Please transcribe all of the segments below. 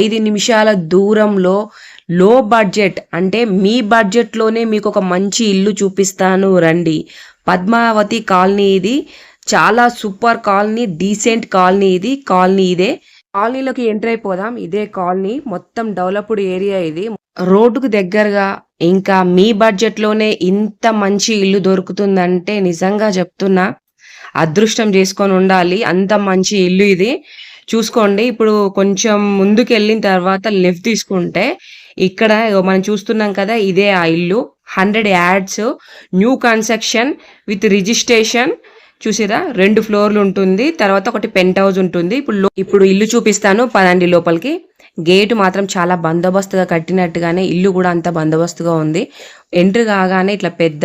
ఐదు నిమిషాల దూరంలో లో బడ్జెట్ అంటే మీ బడ్జెట్లోనే మీకు ఒక మంచి ఇల్లు చూపిస్తాను రండి. పద్మావతి కాలనీ ఇది. చాలా సూపర్ కాలనీ డీసెంట్ కాలనీ ఇది. కాలనీ ఇదే. కాలనీలోకి ఎంటర్ అయిపోదాం. ఇదే కాలనీ. మొత్తం డెవలప్డ్ ఏరియా ఇది. రోడ్డుకు దగ్గరగా ఇంకా మీ బడ్జెట్లోనే ఇంత మంచి ఇల్లు దొరుకుతుందంటే నిజంగా చెప్తున్నా అదృష్టం చేసుకొని ఉండాలి. అంత మంచి ఇల్లు ఇది. చూసుకోండి. ఇప్పుడు కొంచెం ముందుకు వెళ్ళిన తర్వాత లెఫ్ట్ తీసుకుంటే ఇక్కడ మనం చూస్తున్నాం కదా ఇదే ఆ ఇల్లు. Hundred yards. New construction with registration. చూసిరా? రెండు ఫ్లోర్లు ఉంటుంది. తర్వాత ఒకటి పెంట్ హౌస్ ఉంటుంది. ఇప్పుడు ఇప్పుడు ఇల్లు చూపిస్తాను పదండి లోపలికి. గేట్ మాత్రం చాలా బందోబస్తుగా కట్టినట్టుగానే ఇల్లు కూడా అంత బందోబస్తుగా ఉంది. ఎంట్రీ కాగానే ఇట్లా పెద్ద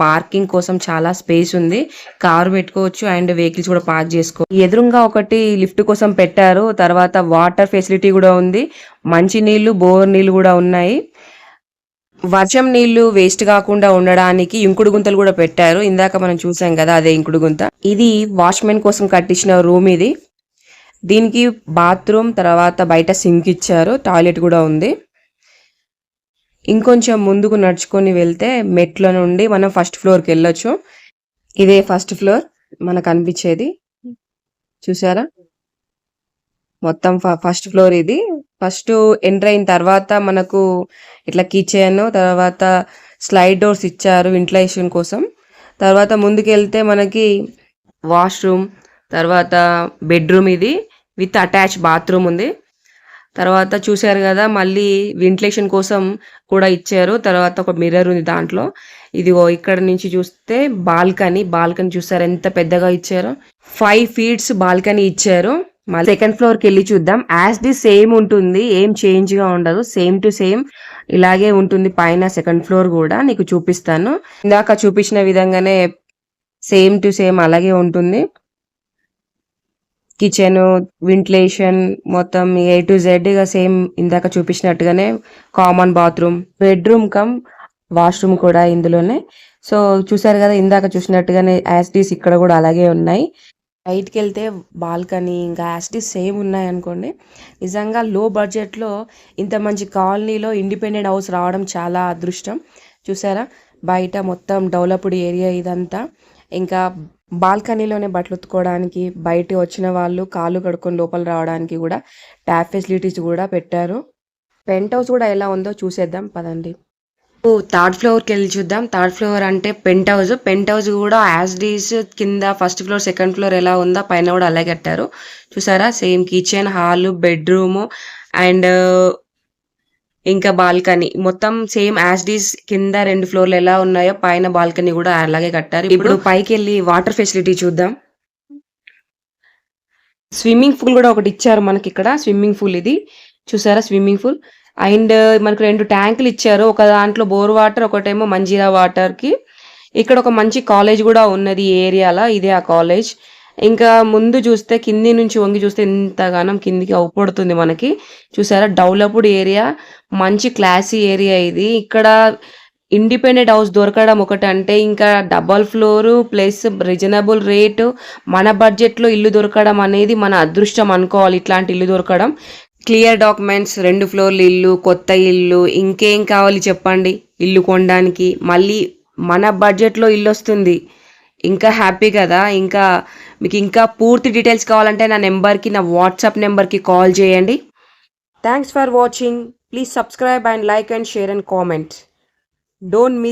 పార్కింగ్ కోసం చాలా స్పేస్ ఉంది. కారు పెట్టుకోవచ్చు అండ్ వెహికల్స్ కూడా పార్క్ చేసుకో. ఎదురుగా ఒకటి లిఫ్ట్ కోసం పెట్టారు. తర్వాత వాటర్ ఫెసిలిటీ కూడా ఉంది. మంచి నీళ్ళు బోర్ నీళ్ళు కూడా ఉన్నాయి. వర్షం నీళ్ళు వేస్ట్ కాకుండా ఉండడానికి ఇంకుడు గుంతలు కూడా పెట్టారు. ఇందాక మనం చూసాం కదా అదే ఇంకుడు గుంత. ఇది వాచ్మెన్ కోసం కట్టించిన రూమ్ ఇది. దీనికి బాత్రూమ్ తర్వాత బయట సింక్ ఇచ్చారు. టాయిలెట్ కూడా ఉంది. ఇంకొంచెం ముందుకు నడుచుకొని వెళ్తే మెట్ల నుండి మనం ఫస్ట్ ఫ్లోర్కి వెళ్ళొచ్చు. ఇదే ఫస్ట్ ఫ్లోర్ మనకు అనిపించేది. చూసారా? మొత్తం ఫస్ట్ ఫ్లోర్ ఇది. ఫస్ట్ ఎంటర్ అయిన తర్వాత మనకు ఇట్లా కిచెన్ తర్వాత స్లైడ్ డోర్స్ ఇచ్చారు వెంటిలేషన్ కోసం. తర్వాత ముందుకెళ్తే మనకి వాష్రూమ్ తర్వాత బెడ్రూమ్ ఇది విత్ అటాచ్ బాత్రూమ్ ఉంది. తర్వాత చూశారు కదా మళ్ళీ వెంటిలేషన్ కోసం కూడా ఇచ్చారు. తర్వాత ఒక మిర్రర్ ఉంది దాంట్లో. ఇదిగో ఇక్కడ నుంచి చూస్తే బాల్కనీ. బాల్కనీ చూసారు ఎంత పెద్దగా ఇచ్చారో. ఫైవ్ ఫీట్స్ బాల్కనీ ఇచ్చారు. మళ్ళీ సెకండ్ ఫ్లోర్కి వెళ్ళి చూద్దాం. యాజ్ ది సేమ్ ఉంటుంది. ఏం చేంజ్గా ఉండదు. సేమ్ టు సేమ్ ఇలాగే ఉంటుంది పైన సెకండ్ ఫ్లోర్ కూడా. నీకు చూపిస్తాను. ఇందాక చూపించిన విధంగానే సేమ్ టు సేమ్ అలాగే ఉంటుంది. కిచెన్ వెంటిలేషన్ మొత్తం ఏ టు జెడ్గా సేమ్ ఇందాక చూపించినట్టుగానే common bathroom bedroom come washroom కూడా ఇందులోనే. సో చూసారు కదా ఇందాక చూసినట్టుగానే యాసిటీస్ ఇక్కడ కూడా అలాగే ఉన్నాయి. బయటికి వెళ్తే బాల్కనీ ఇంకా యాసిటీస్ సేమ్ ఉన్నాయి అనుకోండి. నిజంగా లో బడ్జెట్లో ఇంత మంచి కాలనీలో ఇండిపెండెంట్ హౌస్ రావడం చాలా అదృష్టం. చూసారా? బయట మొత్తం డెవలప్డ్ ఏరియా ఇదంతా. ఇంకా బాల్కనీలోనే బట్టలు ఉతుక్కోవడానికి బయట వచ్చిన వాళ్ళు కాళ్ళు కడుక్కొని లోపల రావడానికి కూడా ట్యాప్ ఫెసిలిటీస్ కూడా పెట్టారు. పెంట్ హౌస్ కూడా ఎలా ఉందో చూసేద్దాం పదండి. థర్డ్ ఫ్లోర్కి వెళ్ళి చూద్దాం. థర్డ్ ఫ్లోర్ అంటే పెంట్ హౌస్. పెంట్ హౌస్ కూడా యాజ్ డీస్ కింద ఫస్ట్ ఫ్లోర్ సెకండ్ ఫ్లోర్ ఎలా ఉందో పైన కూడా అలాగే కట్టారు. చూసారా? Same kitchen hall bedroom and ఇంకా బాల్కనీ. మొత్తం సేమ్ యాజ్ డీస్ కింద రెండు ఫ్లోర్లు ఎలా ఉన్నాయో పైన బాల్కనీ కూడా అలాగే కట్టారు. ఇప్పుడు పైకి వెళ్ళి వాటర్ ఫెసిలిటీ చూద్దాం. స్విమ్మింగ్ పూల్ కూడా ఒకటి ఇచ్చారు మనకి ఇక్కడ స్విమ్మింగ్ పూల్ ఇది. చూసారా స్విమ్మింగ్ పూల్? అండ్ మనకు రెండు ట్యాంకులు ఇచ్చారు. ఒక దాంట్లో బోర్ వాటర్ ఒకటేమో మంజీరా వాటర్కి ఇక్కడ ఒక మంచి కాలేజ్ కూడా ఉన్నది ఈ ఏరియాలో. ఇదే ఆ కాలేజ్. ఇంకా ముందు చూస్తే కింది నుంచి వంగి చూస్తే ఎంతగానం కిందికి అవుపడుతుంది మనకి. చూసారా? డెవలప్డ్ ఏరియా మంచి క్లాసీ ఏరియా ఇది. ఇక్కడ ఇండిపెండెంట్ హౌస్ దొరకడం ఒకటి అంటే ఇంకా double floor plus reasonable rate మన బడ్జెట్లో ఇల్లు దొరకడం అనేది మన అదృష్టం అనుకోవాలి ఇట్లాంటి ఇల్లు దొరకడం. క్లియర్ డాక్యుమెంట్స్ రెండు ఫ్లోర్లు ఇల్లు కొత్త ఇల్లు ఇంకేం కావాలి చెప్పండి? ఇల్లు కొనడానికి. మళ్ళీ మన బడ్జెట్లో ఇల్లు వస్తుంది. ఇంకా హ్యాపీ కదా? ఇంకా మీకు ఇంకా పూర్తి డీటెయిల్స్ కావాలంటే నా నెంబర్కి నా వాట్సాప్ నెంబర్కి కాల్ చేయండి. Thanks for watching please subscribe and like and share and comment don't miss